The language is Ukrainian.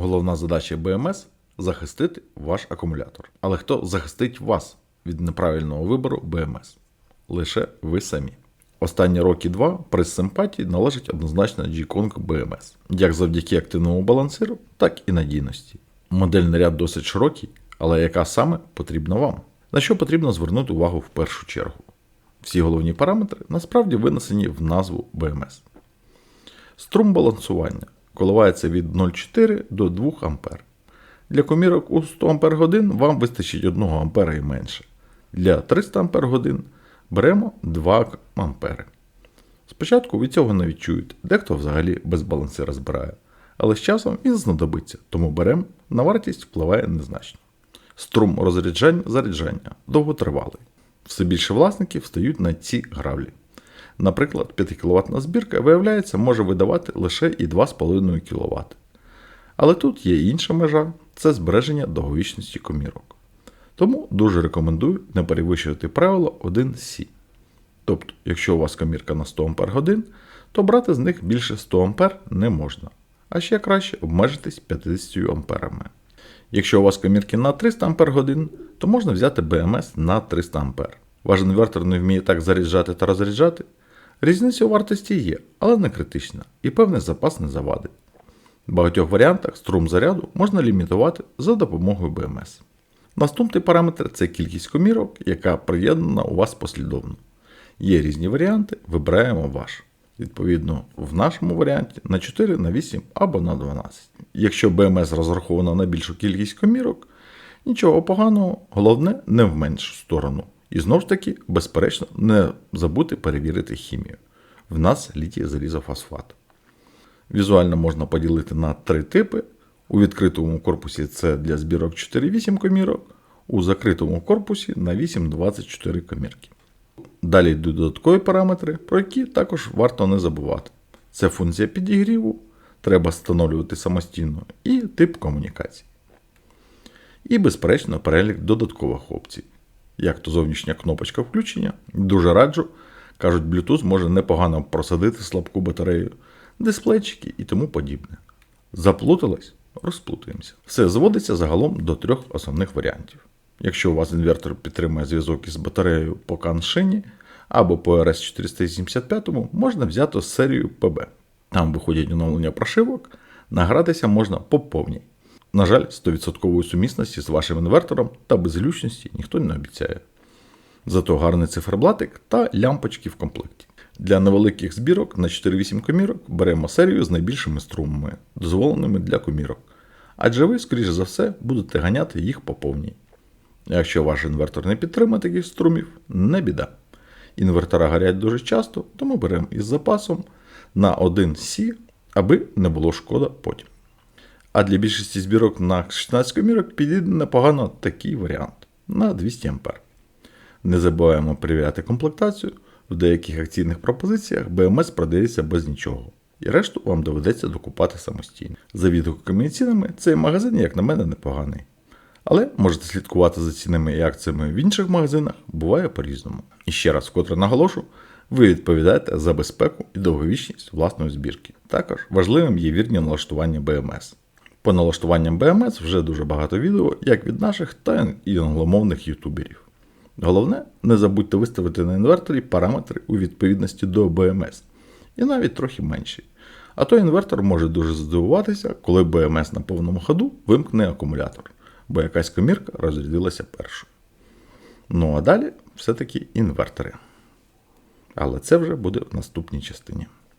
Головна задача БМС захистити ваш акумулятор. Але хто захистить вас від неправильного вибору БМС? Лише ви самі. Останні роки два приз симпатії належить однозначно G-Kong BMS, як завдяки активному балансиру, так і надійності. Модельний ряд досить широкий, але яка саме потрібна вам? На що потрібно звернути увагу в першу чергу? Всі головні параметри насправді винесені в назву BMS. Струм балансування коливається від 0,4 до 2 А. Для комірок у 100 Ах вам вистачить 1 А і менше. Для 300 Ах беремо 2 А. Спочатку ви цього не відчуєте, дехто взагалі без балансира збирає. Але з часом він знадобиться, тому беремо, на вартість впливає незначно. Струм розряджання заряджання довготривалий. Все більше власників стають на ці гравлі. Наприклад, 5 кВт збірка, виявляється, може видавати лише і 2,5 кВт. Але тут є інша межа це збереження довговічності комірок. Тому дуже рекомендую не перевищувати правило 1С. Тобто, якщо у вас комірка на 100 Ах, то брати з них більше 100 А не можна. А ще краще обмежитись 50 амперами. Якщо у вас комірки на 300 Ах, то можна взяти БМС на 300 А. Ваш інвертор не вміє так заряджати та розряджати. Різниця у вартості є, але не критична, і певний запас не завадить. В багатьох варіантах струм заряду можна лімітувати за допомогою БМС. Наступний параметр це кількість комірок, яка приєднана у вас послідовно. Є різні варіанти, вибираємо ваш. Відповідно, в нашому варіанті на 4, на 8 або на 12. Якщо БМС розрахована на більшу кількість комірок, нічого поганого, головне не в меншу сторону. І знову ж таки, безперечно, не забути перевірити хімію. В нас літій залізофосфат. Візуально можна поділити на три типи. У відкритому корпусі це для збірок 4-8 комірок, у закритому корпусі на 8-24 комірки. Далі йдуть додаткові параметри, про які також варто не забувати. Це функція підігріву, треба встановлювати самостійно, і тип комунікації. І, безперечно, перелік додаткових опцій. Як то зовнішня кнопочка включення, дуже раджу, кажуть, Bluetooth може непогано просадити слабку батарею, дисплейчики і тому подібне. Заплутались? Розплутаємося. Все зводиться загалом до трьох основних варіантів. Якщо у вас інвертор підтримує зв'язок із батареєю по каншині або по RS475, можна взяти серію PB. Там виходять оновлення прошивок, награтися можна по повній. На жаль, 100% сумісності з вашим інвертором та безглючності ніхто не обіцяє. Зато гарний циферблатик та лямпочки в комплекті. Для невеликих збірок на 4-8 комірок беремо серію з найбільшими струмами, дозволеними для комірок. Адже ви, скоріш за все, будете ганяти їх по повній. Якщо ваш інвертор не підтримує таких струмів, не біда. Інвертора горять дуже часто, тому беремо із запасом на 1С, аби не було шкода потім. А для більшості збірок на 16 комірок підійде непогано такий варіант на 200 А. Не забуваємо перевіряти комплектацію. В деяких акційних пропозиціях BMS продається без нічого, і решту вам доведеться докупати самостійно. За відгуками і цінами, цей магазин, як на мене, непоганий. Але можете слідкувати за цінами і акціями в інших магазинах, буває по-різному. І ще раз вкотре наголошу, ви відповідаєте за безпеку і довговічність власної збірки. Також важливим є вірні налаштування BMS. По налаштуванням BMS вже дуже багато відео, як від наших, та і англомовних ютуберів. Головне, не забудьте виставити на інверторі параметри у відповідності до BMS, і навіть трохи менші. А то інвертор може дуже здивуватися, коли BMS на повному ходу вимкне акумулятор, бо якась комірка розрядилася першою. Ну а далі все-таки інвертори. Але це вже буде в наступній частині.